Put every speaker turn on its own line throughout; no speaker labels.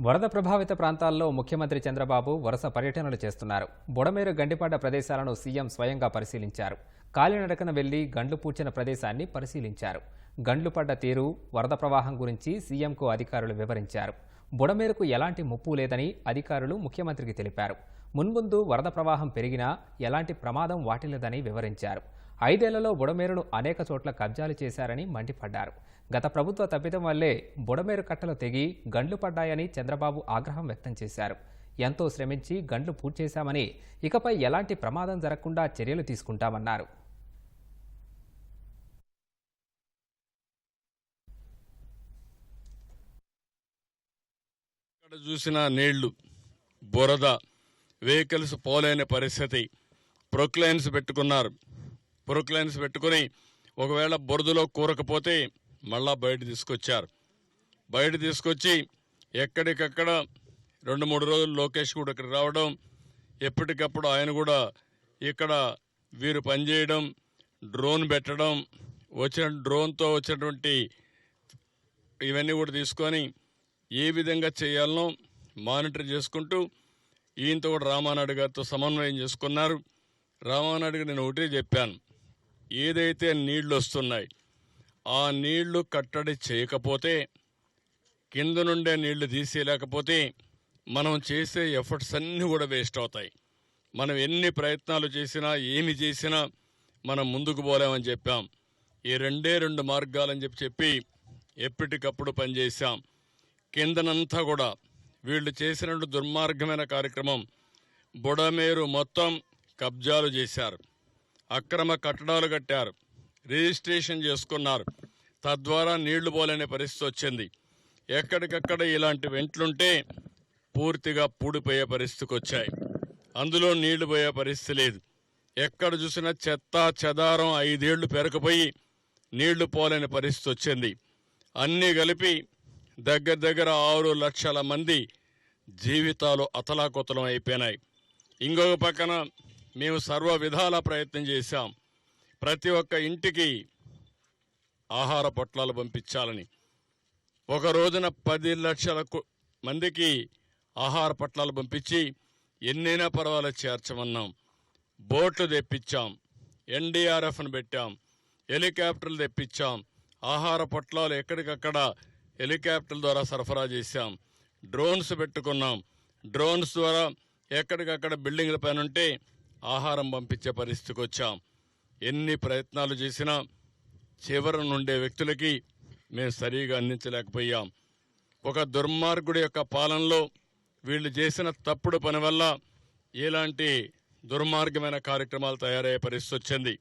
వరద ప్రభావిత ప్రాంతాల్లో ముఖ్యమంత్రి చంద్రబాబు వరుస పర్యటనలు చేస్తున్నారు. బుడమేరు గండిపడ్డ ప్రదేశాలను సీఎం స్వయంగా పరిశీలించారు. కాలినడకన వెళ్ళి గండ్లు పూడ్చిన ప్రదేశాన్ని పరిశీలించారు. గండ్లు పడ్డ తీరు వరద ప్రవాహం గురించి సీఎంకు అధికారులు వివరించారు. బుడమేరుకు ఎలాంటి ముప్పు లేదని అధికారులు ముఖ్యమంత్రికి తెలిపారు. మున్ముందు వరద ప్రవాహం పెరిగినా ఎలాంటి ప్రమాదం వాటిల్లదని వివరించారు. ఐదేళ్ళలో బుడమేరును అనేక చోట్ల కబ్జాలు చేశారని మండిపడ్డారు. గత ప్రభుత్వ తప్పిదం వల్లే బుడమేరు కట్టలు తెగి గండ్లు పడ్డాయని చంద్రబాబు ఆగ్రహం వ్యక్తం చేశారు. ఎంతో శ్రమించి గండ్లు పూడ్చేశామని ఇకపై ఎలాంటి ప్రమాదం జరగకుండా చర్యలు తీసుకుంటామన్నారు.
చూసిన నీళ్ళు బురద వెహికల్స్ పోలేని పరిస్థితి. ప్రొక్లైన్స్ పెట్టుకున్నారు. ప్రొక్లైన్స్ పెట్టుకుని ఒకవేళ బురదలో కూరకపోతే మళ్ళా బయట తీసుకొచ్చారు. బయట తీసుకొచ్చి ఎక్కడికక్కడ రెండు మూడు రోజులు లోకేష్ కూడా ఇక్కడ రావడం ఎప్పటికప్పుడు ఆయన కూడా ఇక్కడ వీరు పనిచేయడం డ్రోన్ పెట్టడం వచ్చిన డ్రోన్తో వచ్చినటువంటి ఇవన్నీ కూడా తీసుకొని ఏ విధంగా చేయాలనో మానిటర్ చేసుకుంటూ ఈయనతో కూడా రామానాయుడు గారితో సమన్వయం చేసుకున్నారు. రామానాయుడు గారు నేను ఒకటే చెప్పాను. ఏదైతే నీళ్ళు వస్తున్నాయి ఆ నీళ్ళు కట్టడి చేయకపోతే కింద నుండే నీళ్ళు తీసేయలేకపోతే మనం చేసే ఎఫర్ట్స్ అన్నీ కూడా వేస్ట్ అవుతాయి. మనం ఎన్ని ప్రయత్నాలు చేసినా ఏమి చేసినా మనం ముందుకు పోలేమని చెప్పాం. ఈ రెండే రెండు మార్గాలని చెప్పి చెప్పి ఎప్పటికప్పుడు పనిచేశాం. కిందనంతా కూడా వీళ్ళు చేసినట్టు దుర్మార్గమైన కార్యక్రమం బుడమేరు మొత్తం కబ్జాలు చేశారు. అక్రమ కట్టడాలు కట్టారు. రిజిస్ట్రేషన్ చేసుకున్నారు. తద్వారా నీళ్ళు పోలేని పరిస్థితి వచ్చింది. ఎక్కడికక్కడ ఇలాంటి వెంట్లుంటే పూర్తిగా పూడిపోయే పరిస్థితికి వచ్చాయి. అందులో నీళ్ళు పోయే పరిస్థితి లేదు. ఎక్కడ చూసినా చెత్త చెదారం ఐదేళ్ళు పెరకపోయి నీళ్ళు పోలేని పరిస్థితి వచ్చింది. అన్నీ కలిపి దగ్గర దగ్గర ఆరు లక్షల మంది జీవితాలు అతలాకుతలం అయిపోయినాయి. ఇంకొక పక్కన మేము సర్వ విధాల ప్రయత్నం చేశాం. ప్రతి ఒక్క ఇంటికి ఆహార పొట్లాలు పంపించాలని. ఒక రోజున పది లక్షల మందికి ఆహార పొట్లాలు పంపించి ఎన్నైనా పర్వాలేదు చేర్చమన్నాం. బోట్లు తెప్పించాం. ఎన్డీఆర్ఎఫ్ను పెట్టాం. హెలికాప్టర్లు తెప్పించాం. ఆహార పొట్లాలు ఎక్కడికక్కడ హెలికాప్టర్ల ద్వారా సరఫరా చేశాం. డ్రోన్స్ పెట్టుకున్నాం. డ్రోన్స్ ద్వారా ఎక్కడికక్కడ బిల్డింగ్ల పైన ఉంటే ఆహారం పంపించే పరిస్థితికి వచ్చాం. ఎన్ని ప్రయత్నాలు చేసినా చివర నుండే వ్యక్తులకి మేము సరిగా అందించలేకపోయాం. ఒక దుర్మార్గుడి యొక్క పాలనలో వీళ్ళు చేసిన తప్పుడు పని వల్ల ఇలాంటి దుర్మార్గమైన కార్యక్రమాలు తయారయ్యే పరిస్థితి వచ్చింది.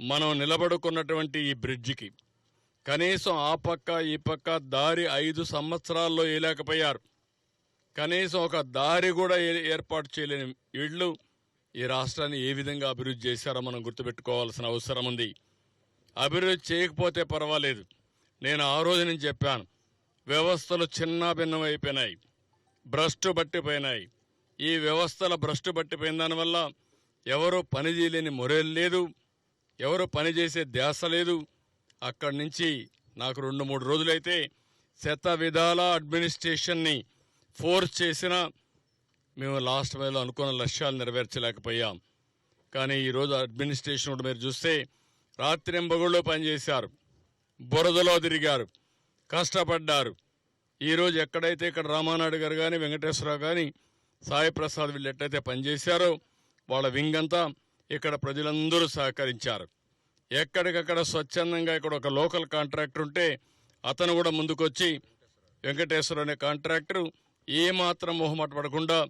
మనం నిలబడుకున్నటువంటి ఈ బ్రిడ్జికి కనీసం ఆ పక్క ఈ పక్క దారి ఐదు సంవత్సరాల్లో వేయలేకపోయారు. కనీసం ఒక దారి కూడా ఏర్పాటు చేయలేని వీళ్ళు ఈ రాష్ట్రాన్ని ఏ విధంగా అభివృద్ధి చేశారో మనం గుర్తుపెట్టుకోవాల్సిన అవసరం ఉంది. అభివృద్ధి చేయకపోతే పర్వాలేదు. నేను ఆ రోజు నుంచి చెప్పాను. వ్యవస్థలు చిన్న భిన్నమైపోయినాయి. భ్రష్టు పట్టిపోయినాయి. ఈ వ్యవస్థల భ్రష్టు పట్టిపోయిన దానివల్ల ఎవరు పని చేయలేని మొరేలు లేదు. ఎవరు పని చేసే ధ్యాస లేదు. అక్కడి నుంచి నాకు రెండు మూడు రోజులైతే శత విధాల అడ్మినిస్ట్రేషన్ని ఫోర్స్ చేసినా మేము లాస్ట్ వేలో అనుకున్న లక్ష్యాలు నెరవేర్చలేకపోయాం. కానీ ఈరోజు అడ్మినిస్ట్రేషన్ కూడా మీరు చూస్తే రాత్రింబగుళ్ళు పనిచేశారు. బురదలో తిరిగారు. కష్టపడ్డారు. ఈరోజు ఎక్కడైతే ఇక్కడ రామానాయుడు గారు కానీ వెంకటేశ్వరరావు కానీ సాయి ప్రసాద్ వీళ్ళు ఎట్టయితే పనిచేశారో వాళ్ళ వింగ్ అంతా ఇక్కడ ప్రజలందరూ సహకరించారు. ఎక్కడికక్కడ స్వచ్ఛందంగా ఇక్కడ ఒక లోకల్ కాంట్రాక్టర్ ఉంటే అతను కూడా ముందుకొచ్చి వెంకటేశ్వర అనే కాంట్రాక్టర్ ఏమాత్రం మొహమాట పడకుండా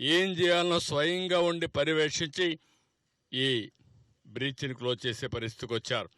ఏం చేయాలనో స్వయంగా ఉండి పర్యవేక్షించి ఈ బ్రీచ్ని క్లోజ్ చేసే పరిస్థితికి వచ్చారు.